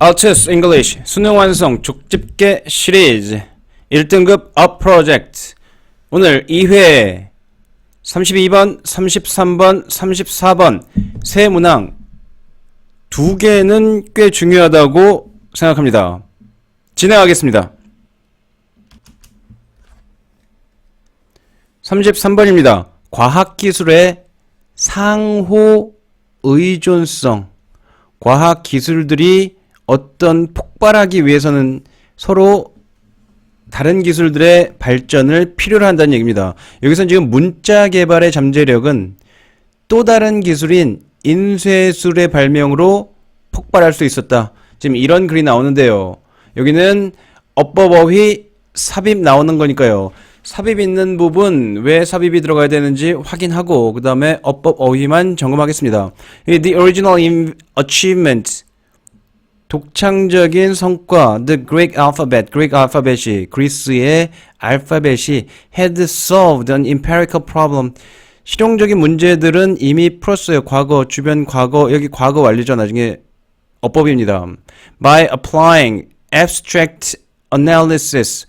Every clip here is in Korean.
Altus English 수능 완성 족집게 시리즈 1등급 업 프로젝트 오늘 2회 32번, 33번, 34번 세 문항 두 개는 꽤 중요하다고 생각합니다. 진행하겠습니다. 33번입니다. 과학기술의 상호 의존성. 과학기술들이 어떤 폭발하기 위해서는 서로 다른 기술들의 발전을 필요로 한다는 얘기입니다. 여기서 지금 문자 개발의 잠재력은 또 다른 기술인 인쇄술의 발명으로 폭발할 수 있었다. 지금 이런 글이 나오는데요. 여기는 어법어휘 삽입 나오는 거니까요. 삽입 있는 부분 왜 삽입이 들어가야 되는지 확인하고 그 다음에 어법 어휘만 점검하겠습니다. 이 The original in- achievement 독창적인 성과 The Greek alphabet, Greek alphabet이 그리스의 알파벳이 had solved an empirical problem 실용적인 문제들은 이미 풀었어요. 과거, 주변 과거, 여기 과거 완료죠. 나중에 어법입니다. By applying abstract analysis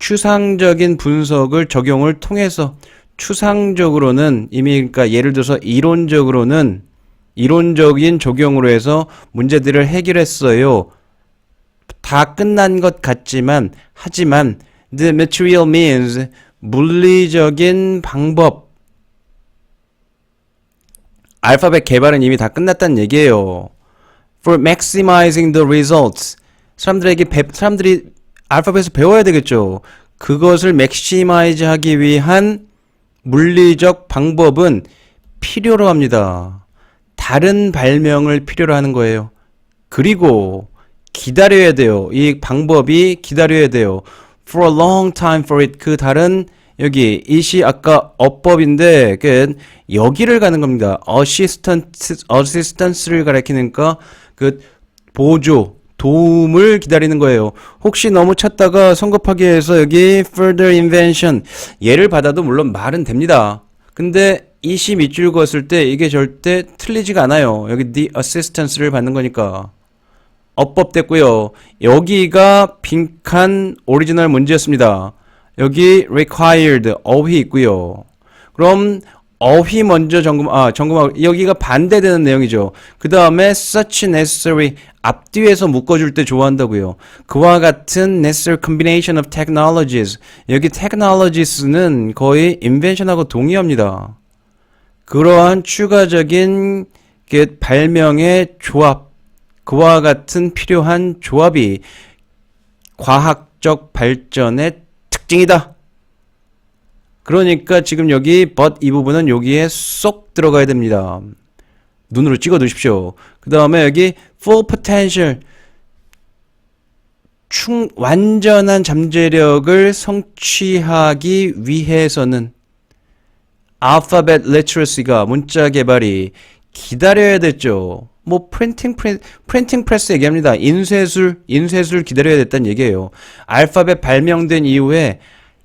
추상적인 분석을 적용을 통해서 추상적으로는 이미 그러니까 예를 들어서 이론적으로는 이론적인 적용으로 해서 문제들을 해결했어요. 다 끝난 것 같지만 하지만 the material means 물리적인 방법 알파벳 개발은 이미 다 끝났다는 얘기예요. For maximizing the results 사람들에게 배, 사람들이 알파벳을 배워야 되겠죠. 그것을 맥시마이즈 하기 위한 물리적 방법은 필요로 합니다. 다른 발명을 필요로 하는 거예요. 그리고 기다려야 돼요. 이 방법이 기다려야 돼요. For a long time for it. 그 다른 여기 이시 아까 어법인데 그 여기를 가는 겁니다. assistance assistance를 가리키니까 그 보조 도움을 기다리는 거예요. 혹시 너무 찾다가 성급하게 해서 여기 further invention 얘를 받아도 물론 말은 됩니다. 근데 이시 밑줄 그었을 때 이게 절대 틀리지가 않아요. 여기 the assistance를 받는 거니까. 어법 됐고요. 여기가 빈칸 오리지널 문제였습니다. 여기 required 어휘 있고요. 그럼 어휘 먼저 점검 아 점검하고 여기가 반대되는 내용이죠. 그 다음에 such necessary 앞뒤에서 묶어줄 때 좋아한다고요. 그와 같은 necessary combination of technologies 여기 technologies는 거의 invention하고 동의합니다. 그러한 추가적인 그 발명의 조합 그와 같은 필요한 조합이 과학적 발전의 특징이다. 그러니까 지금 여기 but 이 부분은 여기에 쏙 들어가야 됩니다. 눈으로 찍어 두십시오. 그 다음에 여기 full potential 충 완전한 잠재력을 성취하기 위해서는 알파벳 리터러시가 문자 개발이 기다려야 됐죠. 뭐 프린팅 프린, 프린팅 프레스 얘기합니다. 인쇄술 인쇄술 기다려야 됐다는 얘기예요. 알파벳 발명된 이후에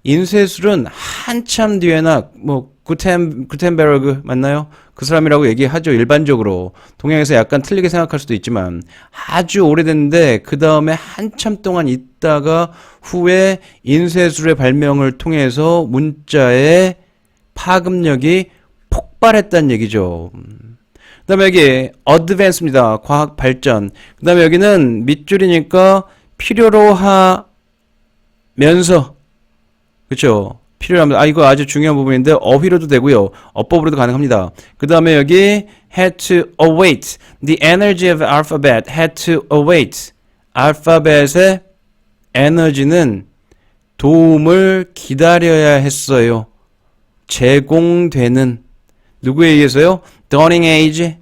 인쇄술은 한참 뒤에나 뭐 구텐 구텐베르그 맞나요? 그 사람이라고 얘기하죠. 일반적으로 동양에서 약간 틀리게 생각할 수도 있지만 아주 오래됐는데 그 다음에 한참 동안 있다가 후에 인쇄술의 발명을 통해서 문자의 파급력이 폭발했다는 얘기죠. 그 다음에 여기 어드밴스입니다. 과학 발전. 그 다음에 여기는 밑줄이니까 필요로 하면서 그렇죠. 필요합니다. 아 이거 아주 중요한 부분인데 어휘로도 되고요. 어법으로도 가능합니다. 그 다음에 여기 had to await the energy of alphabet had to await 알파벳의 에너지는 도움을 기다려야 했어요. 제공되는 누구에 의해서요? Dawning Age,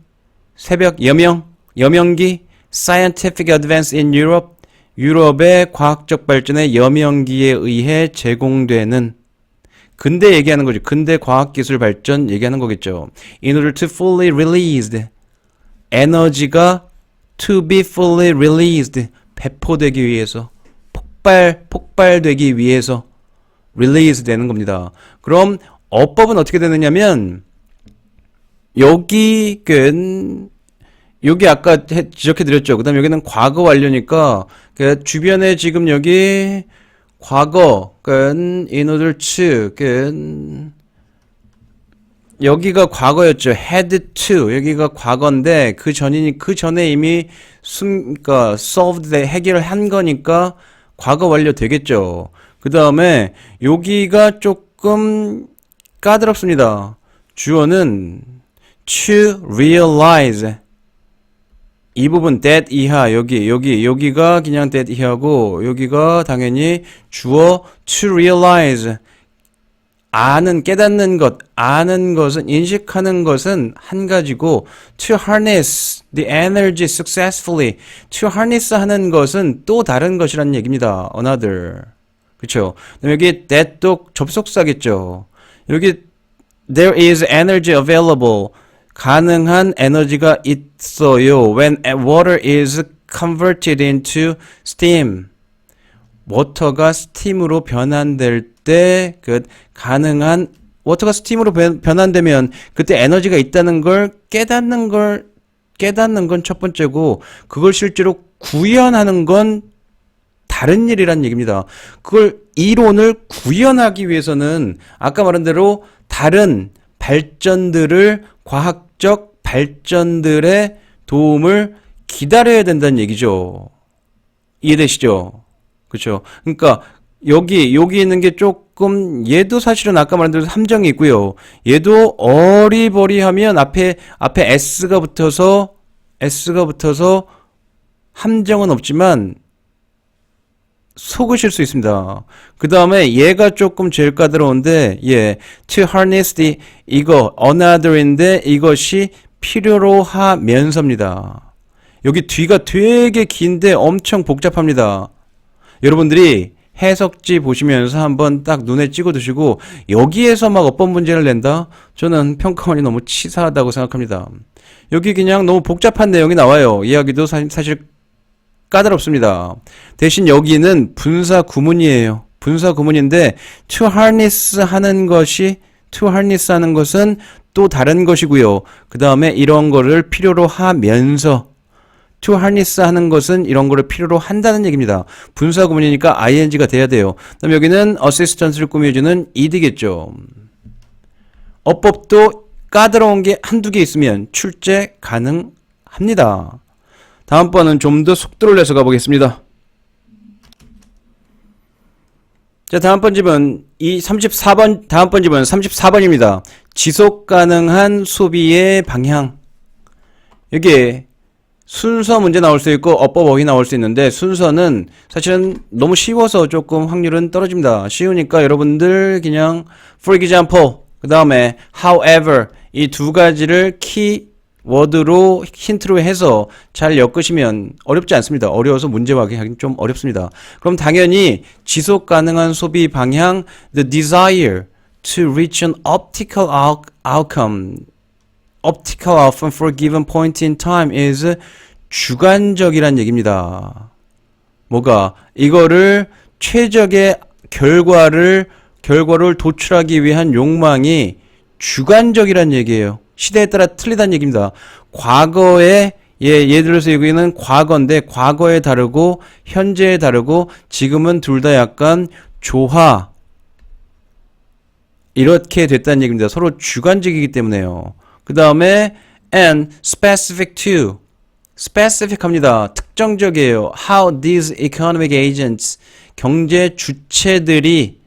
새벽 여명, 여명기, Scientific Advance in Europe, 유럽의 과학적 발전의 여명기에 의해 제공되는 근대 얘기하는 거죠. 근대 과학기술 발전 얘기하는 거겠죠. In order to fully released, 에너지가 to be fully released, 배포되기 위해서, 폭발, 폭발되기 위해서 release 되는 겁니다. 그럼 어법은 어떻게 되느냐면 여기 끈 여기 아까 해- 지적해 드렸죠. 그 다음에 여기는 과거 완료니까, 그 주변에 지금 여기 과거, 그, in order to, 그, 여기가 과거였죠. had to. 여기가 과거인데, 그 전이니, 그 전에 이미 숨, 그니까, solved, 해결을 한 거니까, 과거 완료 되겠죠. 그 다음에, 여기가 조금 까다롭습니다. 주어는 to realize. 이 부분 that 이하 여기 여기 여기가 그냥 that 이하고 여기가 당연히 주어 to realize. 아는 깨닫는 것 아는 것은 인식하는 것은 한 가지고 to harness the energy successfully. to harness 하는 것은 또 다른 것이라는 얘기입니다. Another. 그다음 여기 that도 접속사겠죠 여기 there is energy available 가능한 에너지가 있어요. When water is converted into steam. 워터가 스팀으로 변환될 때 그 가능한 워터가 스팀으로 변- 변환되면 그때 에너지가 있다는 걸 깨닫는 걸 깨닫는 건 첫 번째고 그걸 실제로 구현하는 건 다른 일이란 얘기입니다. 그걸 이론을 구현하기 위해서는 아까 말한 대로 다른 발전들을 과학적 발전들의 도움을 기다려야 된다는 얘기죠. 이해되시죠? 그렇죠? 그러니까 여기 여기 있는 게 조금 얘도 사실은 아까 말한 대로 함정이 있고요. 얘도 어리버리하면 앞에 앞에 s가 붙어서 s가 붙어서 함정은 없지만 속으실 수 있습니다. 그 다음에 얘가 조금 제일 까다로운데, 예, to harness the, 이거, another인데 이것이 필요로 하면서입니다. 여기 뒤가 되게 긴데 엄청 복잡합니다. 여러분들이 해석지 보시면서 한번 딱 눈에 찍어 두시고, 여기에서 막 어법 문제를 낸다? 저는 평가원이 너무 치사하다고 생각합니다. 여기 그냥 너무 복잡한 내용이 나와요. 이야기도 사, 사실 까다롭습니다. 대신 여기는 분사 구문이에요. 분사 구문인데 to harness 하는 것이 to harness 하는 것은 또 다른 것이고요. 그 다음에 이런 거를 필요로 하면서 to harness 하는 것은 이런 거를 필요로 한다는 얘기입니다. 분사 구문이니까 ing가 돼야 돼요. 그다음 여기는 assistant를 꾸며주는 id겠죠. 어법도 까다로운 게 한두 개 있으면 출제 가능합니다. 다음번은 좀 더 속도를 내서 가보겠습니다. 자, 다음번 집은 이 34번, 다음번 집은 34번입니다. 지속 가능한 소비의 방향. 여기 순서 문제 나올 수 있고 어법 어휘 나올 수 있는데 순서는 사실은 너무 쉬워서 조금 확률은 떨어집니다. 쉬우니까 여러분들 그냥 for example 그 다음에 however 이 두 가지를 키 워드로 힌트로 해서 잘 엮으시면 어렵지 않습니다. 어려워서 문제 확인하기 좀 어렵습니다. 그럼 당연히 지속 가능한 소비 방향 the desire to reach an optical out- outcome optical outcome for a given point in time is 주관적이란 얘기입니다. 뭐가 이거를 최적의 결과를 결과를 도출하기 위한 욕망이 주관적이란 얘기예요. 시대에 따라 틀리다는 얘기입니다. 과거에 예, 예를 들어서 여기는 과거인데 과거에 다르고 현재에 다르고 지금은 둘 다 약간 조화 이렇게 됐다는 얘기입니다. 서로 주관적이기 때문에요. 그 다음에 and specific to specific 합니다. 특정적이에요. How these economic agents 경제 주체들이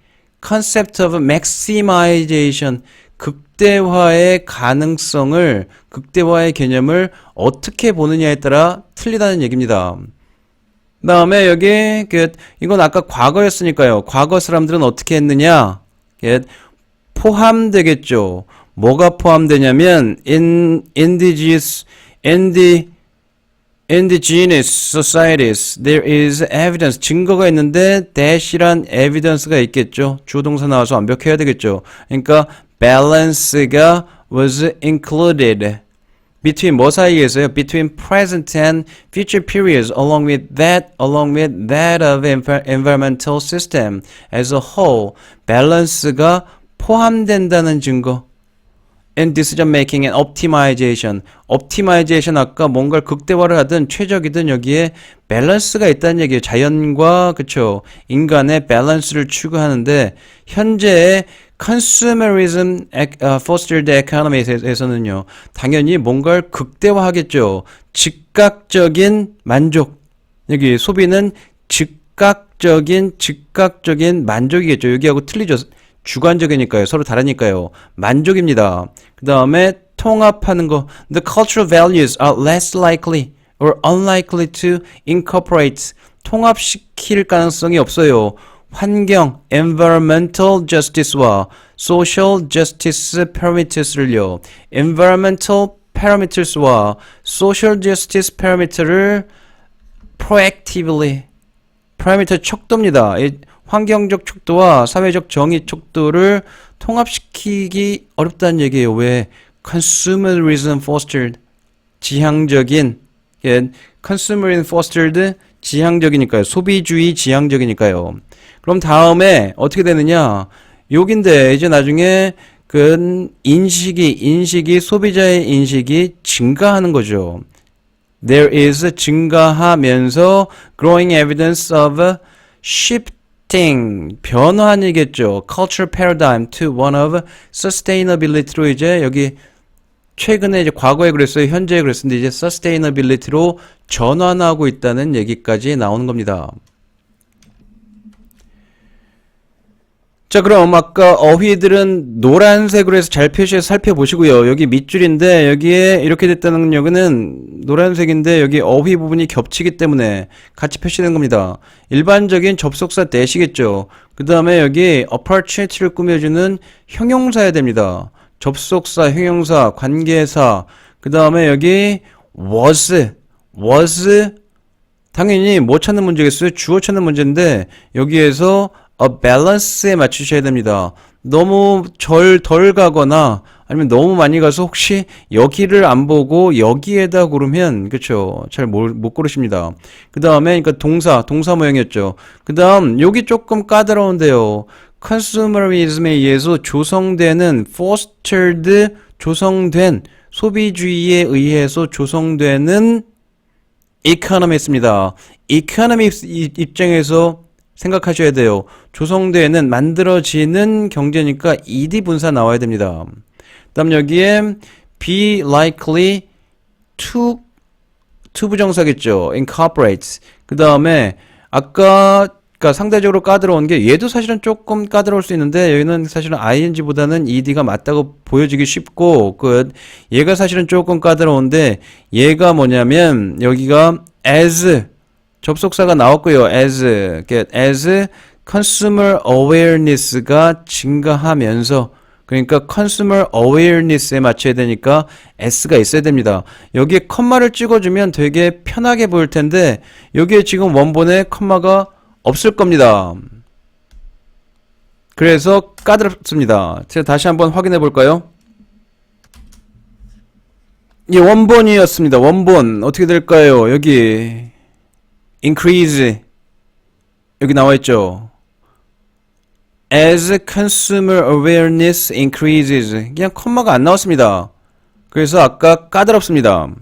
concept of maximization 극대화의 가능성을 극대화의 개념을 어떻게 보느냐에 따라 틀리다는 얘기입니다. 다음에 여기 그 이건 아까 과거였으니까요. 과거 사람들은 어떻게 했느냐? 그 포함되겠죠. 뭐가 포함되냐면 in indigenous indi indigenous societies there is evidence 증거가 있는데 dash이란 evidence가 있겠죠. 주동사 나와서 완벽해야 되겠죠. 그러니까 balance가 was included between 뭐 사이에서요? between present and future periods along with that along with that of envi- environmental system as a whole balance가 포함된다는 증거 and decision making and optimization. optimization 아까 뭔가를 극대화를 하든 최적이든 여기에 밸런스가 있다는 얘기예요. 자연과 그쵸 인간의 밸런스를 추구하는데 현재의 consumerism 어, fostered economy에서는요. 당연히 뭔가를 극대화하겠죠. 즉각적인 만족. 여기 소비는 즉각적인 즉각적인 만족이겠죠. 여기하고 틀리죠. 주관적이니까요. 서로 다르니까요. 만족입니다. 그 다음에 통합하는 거. The cultural values are less likely or unlikely to incorporate. 통합시킬 가능성이 없어요. 환경, environmental justice와 social justice parameters를요. environmental parameters와 social justice parameter를 proactively parameter 척도입니다. 이 환경적 척도와 사회적 정의 척도를 통합시키기 어렵다는 얘기예요. 왜? consumerism fostered 지향적인 예, consumerism fostered 지향적이니까요. 소비주의 지향적이니까요. 그럼 다음에 어떻게 되느냐? 여긴데 이제 나중에 그 인식이 인식이 소비자의 인식이 증가하는 거죠. There is 증가하면서 growing evidence of shifting 변화이겠죠. cultural paradigm to one of sustainability로 이제 여기 최근에 이제 과거에 그랬어요. 현재에 그랬었는데 이제 sustainability로 전환하고 있다는 얘기까지 나오는 겁니다. 자, 그럼 아까 어휘들은 노란색으로 해서 잘 표시해서 살펴보시고요. 여기 밑줄인데 여기에 이렇게 됐다는 여기는 노란색인데 여기 어휘 부분이 겹치기 때문에 같이 표시된 겁니다. 일반적인 접속사 대시겠죠. 그 다음에 여기 opportunity를 꾸며주는 형용사야 됩니다. 접속사, 형용사, 관계사. 그 다음에 여기 was, was 당연히 뭐 찾는 문제겠어요? 주어 찾는 문제인데 여기에서 a balance에 맞추셔야 됩니다. 너무 절 덜 가거나 아니면 너무 많이 가서 혹시 여기를 안 보고 여기에다 고르면 그쵸 잘못 고르십니다. 그 다음에 그러니까 동사 동사 모형이었죠. 그 다음 여기 조금 까다로운데요. consumerism에 의해서 조성되는 fostered 조성된 소비주의에 의해서 조성되는 economy입니다. economy 입장에서 생각하셔야 돼요. 조성되는 만들어지는 경제니까 ed 분사 나와야 됩니다. 그다음 여기에 be likely to to 부정사겠죠. incorporate. 그다음에 아까 그러니까 상대적으로 까다로운 게 얘도 사실은 조금 까다로울 수 있는데 여기는 사실은 ing보다는 ed가 맞다고 보여지기 쉽고 그 얘가 사실은 조금 까다로운데 얘가 뭐냐면 여기가 as 접속사가 나왔고요. as, get as consumer awareness가 증가하면서 그러니까 consumer awareness에 맞춰야 되니까 s가 있어야 됩니다. 여기에 컴마를 찍어주면 되게 편하게 보일 텐데 여기에 지금 원본에 컴마가 없을 겁니다. 그래서 까다롭습니다. 제가 다시 한번 확인해 볼까요? 예, 원본이었습니다. 원본 어떻게 될까요? 여기 increase 여기 나와 있죠. As consumer awareness increases 그냥 컴마가 안 나왔습니다. 그래서 아까 까다롭습니다.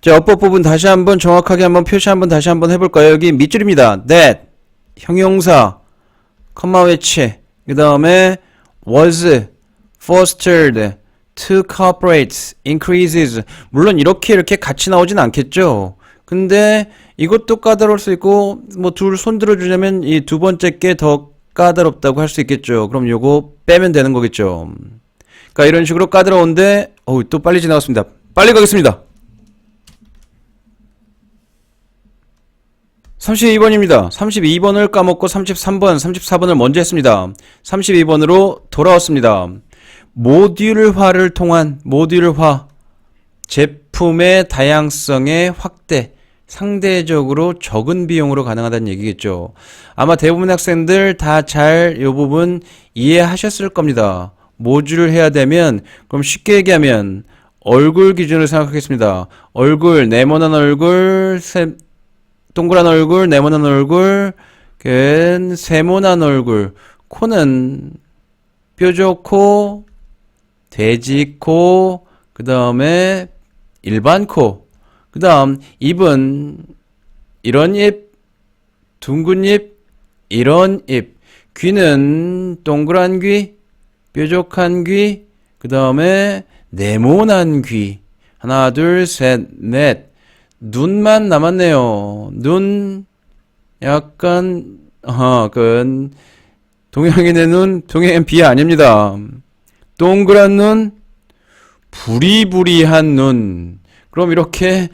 자, 어법 부분 다시 한번 정확하게 한번 표시 한번 다시 한번 해볼까요? 여기 밑줄입니다. that 형용사 컴마 외치 그 다음에 was fostered to cooperate increases 물론 이렇게 이렇게 같이 나오진 않겠죠. 근데 이것도 까다로울 수 있고 뭐 둘 손 들어주냐면 이 두 번째 게 더 까다롭다고 할 수 있겠죠. 그럼 요거 빼면 되는 거겠죠. 그러니까 이런 식으로 까다로운데 어우 또 빨리 지나갔습니다. 빨리 가겠습니다. 32번입니다. 32번을 까먹고 33번, 34번을 먼저 했습니다. 32번으로 돌아왔습니다. 모듈화를 통한 모듈화 제품의 다양성의 확대 상대적으로 적은 비용으로 가능하다는 얘기겠죠. 아마 대부분 학생들 다 잘 이 부분 이해하셨을 겁니다. 모듈을 해야 되면 그럼 쉽게 얘기하면 얼굴 기준으로 생각하겠습니다. 얼굴 네모난 얼굴 세, 동그란 얼굴 네모난 얼굴 그 세모난 얼굴 코는 뾰족코, 돼지코, 그 다음에 일반 코, 그 다음 입은 이런 입, 둥근 입, 이런 입, 귀는 동그란 귀, 뾰족한 귀, 그 다음에 네모난 귀. 하나, 둘, 셋, 넷. 눈만 남았네요. 눈, 약간, 어, 그, 동양인의 눈, 동양인 비 아닙니다. 동그란 눈, 부리부리한 눈. 그럼 이렇게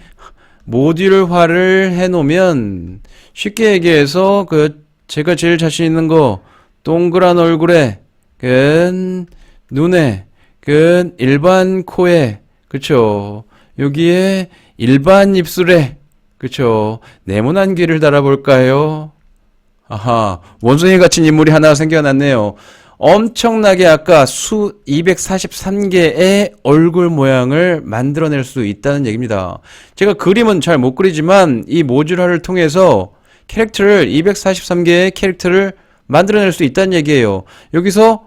모듈화를 해놓으면 쉽게 얘기해서 그 제가 제일 자신 있는 거 동그란 얼굴에 그 눈에 그 일반 코에 그쵸 여기에 일반 입술에 그쵸 네모난 귀를 달아볼까요? 아하 원숭이 같은 인물이 하나 생겨났네요. 엄청나게 아까 수 243개의 얼굴 모양을 만들어낼 수 있다는 얘기입니다. 제가 그림은 잘 못 그리지만 이 모듈화를 통해서 캐릭터를 243개의 캐릭터를 만들어낼 수 있다는 얘기예요. 여기서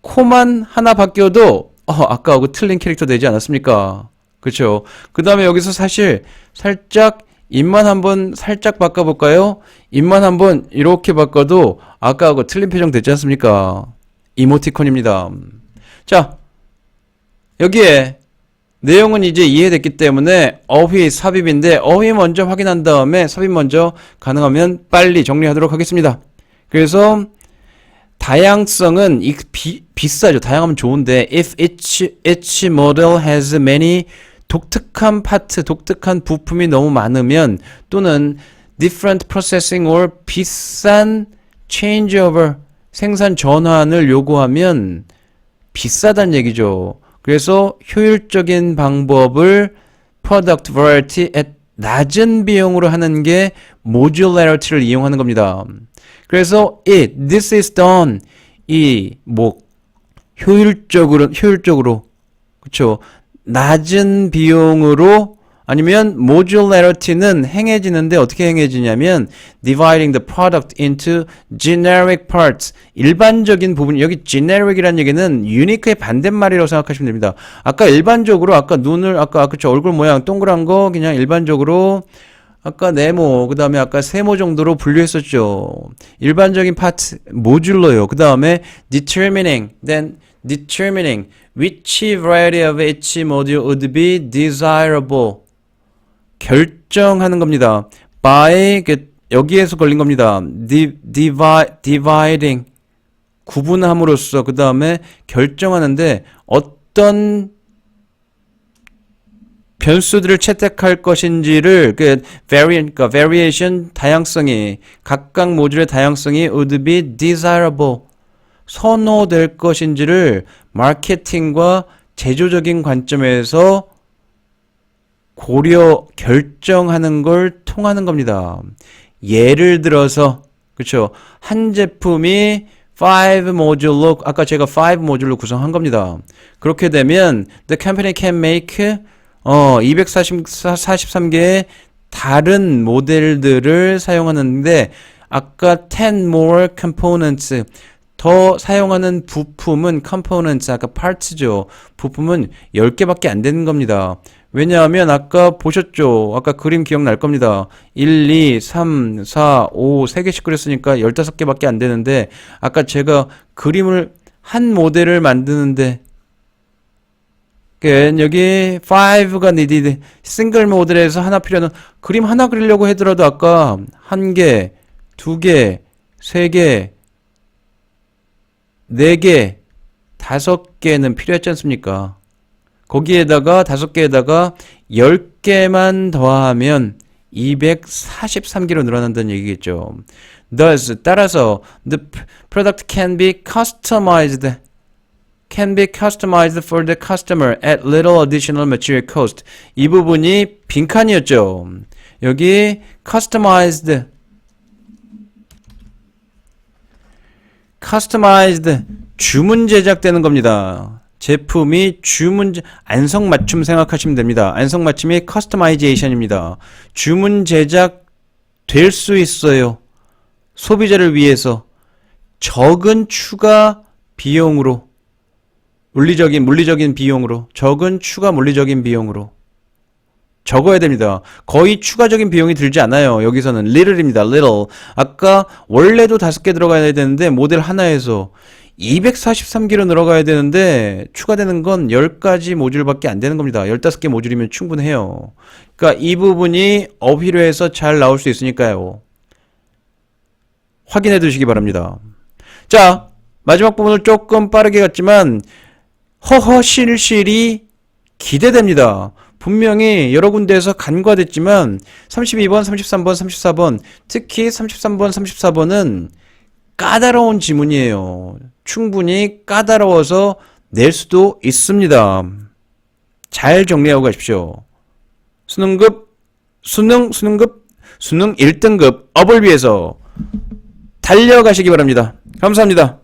코만 하나 바뀌어도 어, 아까하고 틀린 캐릭터 되지 않았습니까? 그렇죠. 그 다음에 여기서 사실 살짝 입만 한번 살짝 바꿔볼까요? 입만 한번 이렇게 바꿔도 아까하고 틀린 표정 되지 않습니까? 이모티콘입니다. 자, 여기에 내용은 이제 이해됐기 때문에 어휘, 삽입인데 어휘 먼저 확인한 다음에 삽입 먼저 가능하면 빨리 정리하도록 하겠습니다. 그래서 다양성은 이 비, 비싸죠. 다양하면 좋은데 if each each model has many 독특한 파트, 독특한 부품이 너무 많으면 또는 different processing or 비싼 changeover 생산 전환을 요구하면 비싸단 얘기죠. 그래서 효율적인 방법을 product variety at 낮은 비용으로 하는 게 modularity를 이용하는 겁니다. 그래서 it, this is done 이 뭐 효율적으로 효율적으로 그렇죠. 낮은 비용으로 아니면 modularity는 행해지는데 어떻게 행해지냐면 dividing the product into generic parts 일반적인 부분 여기 generic이라는 얘기는 unique의 반대말이라고 생각하시면 됩니다. 아까 일반적으로 아까 눈을 아까 그쵸 얼굴 모양 동그란 거 그냥 일반적으로 아까 네모 그 다음에 아까 세모 정도로 분류했었죠. 일반적인 파트 모듈러요. 그 다음에 determining then determining which variety of each module would be desirable 결정하는 겁니다. by 그 여기에서 걸린 겁니다. di, divi, dividing 구분함으로써 그 다음에 결정하는데 어떤 변수들을 채택할 것인지를 그 variant, 그러니까 variation 다양성이 각각 모듈의 다양성이 would be desirable 선호될 것인지를 마케팅과 제조적인 관점에서 고려 결정하는 걸 통하는 겁니다. 예를 들어서 그렇죠. 한 제품이 5 모듈로 아까 제가 5 모듈로 구성한 겁니다. 그렇게 되면 the company can make 어 243개의 다른 모델들을 사용하는데 아까 10 more components 더 사용하는 부품은 components 아까 parts죠. 부품은 10개밖에 안 되는 겁니다. 왜냐하면 아까 보셨죠? 아까 그림 기억날 겁니다. 1, 2, 3, 4, 5, 3개씩 그렸으니까 15개밖에 안 되는데 아까 제가 그림을 한 모델을 만드는데 그 여기 5가 needed 싱글 모델에서 하나 필요한 그림 하나 그리려고 하더라도 아까 한 개, 두 개, 세 개, 네 개, 다섯 개는 필요했지 않습니까? 거기에다가 다섯 개에다가 열 개만 더하면 243개로 늘어난다는 얘기겠죠. Thus, 따라서 the product can be customized can be customized for the customer at little additional material cost. 이 부분이 빈칸이었죠. 여기 customized customized 주문 제작되는 겁니다. 제품이 주문 안성 맞춤 생각하시면 됩니다. 안성 맞춤이 커스터마이제이션입니다. 주문 제작 될 수 있어요. 소비자를 위해서 적은 추가 비용으로 물리적인 물리적인 비용으로 적은 추가 물리적인 비용으로 적어야 됩니다. 거의 추가적인 비용이 들지 않아요. 여기서는 little입니다. little. 아까 원래도 다섯 개 들어가야 되는데 모델 하나에서 243개로 늘어가야 되는데 추가되는 건 10가지 모듈밖에 안 되는 겁니다. 15개 모듈이면 충분해요. 그러니까 이 부분이 어휘로해서 잘 나올 수 있으니까요. 확인해 두시기 바랍니다. 자, 마지막 부분을 조금 빠르게 갔지만 허허실실이 기대됩니다. 분명히 여러 군데에서 간과됐지만 32번, 33번, 34번, 특히 33번, 34번은 까다로운 지문이에요. 충분히 까다로워서 낼 수도 있습니다. 잘 정리하고 가십시오. 수능급, 수능, 수능급, 수능 1등급 업을 위해서 달려가시기 바랍니다. 감사합니다.